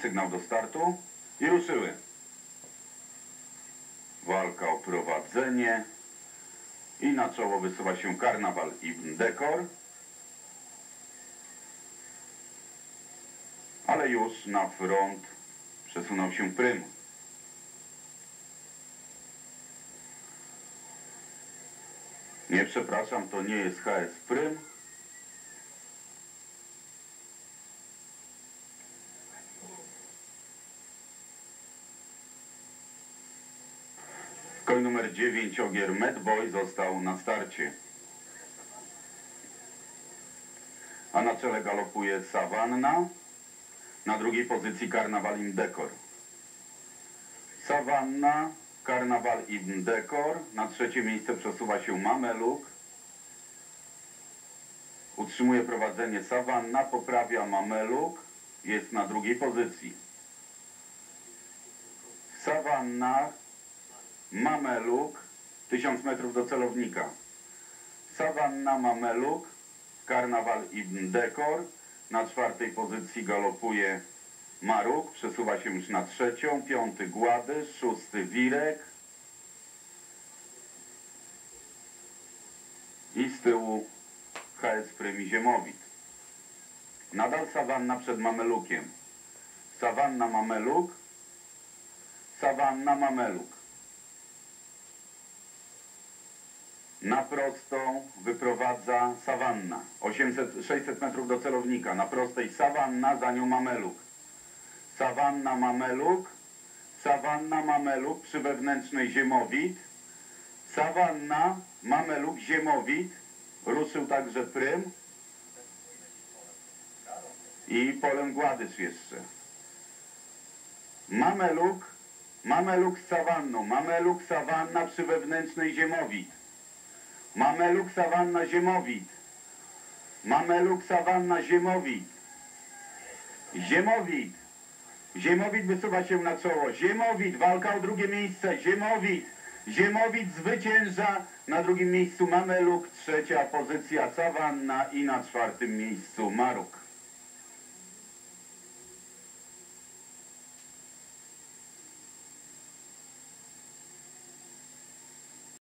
sygnał do startu i ruszyły. Walka o prowadzenie i na czoło wysuwa się Karnawal Ibn Dekor. Ale już na front przesunął się Prym. Nie przepraszam, to nie jest HS Prym. Koń numer 9 Ogier Medboy został na starcie. A na czele galopuje Savanna. Na drugiej pozycji Karnawal Ibn Dekor. Savanna, Karnawal Ibn Dekor. Na trzecie miejsce przesuwa się Mameluk. Utrzymuje prowadzenie Savanna, poprawia Mameluk. Jest na drugiej pozycji. Savanna, Mameluk, 1000 metrów do celownika. Savanna Mameluk, Karnawal Ibn Dekor. Na czwartej pozycji galopuje Maruk, przesuwa się już na trzecią. Piąty Gładysz, szósty Wirek. I z tyłu HS Prymi Ziemowit. Nadal Savanna przed Mamelukiem. Savanna Mameluk. Savanna Mameluk. Na prostą wyprowadza Savanna. 800, 600 metrów do celownika. Na prostej Savanna, za nią Mameluk. Savanna Mameluk. Savanna Mameluk przy wewnętrznej Ziemowit. Savanna Mameluk Ziemowit. Ruszył także Prym. I polem Gładysz jeszcze. Mameluk. Mameluk z Savanną. Mameluk Savanna przy wewnętrznej Ziemowit. Mameluk Sawanna Ziemowit. Mameluk Sawanna Ziemowit. Ziemowit. Ziemowit wysuwa się na czoło. Ziemowit, walka o drugie miejsce. Ziemowit. Ziemowit zwycięża. Na drugim miejscu Mameluk. Trzecia pozycja Sawanna i na czwartym miejscu Maruk.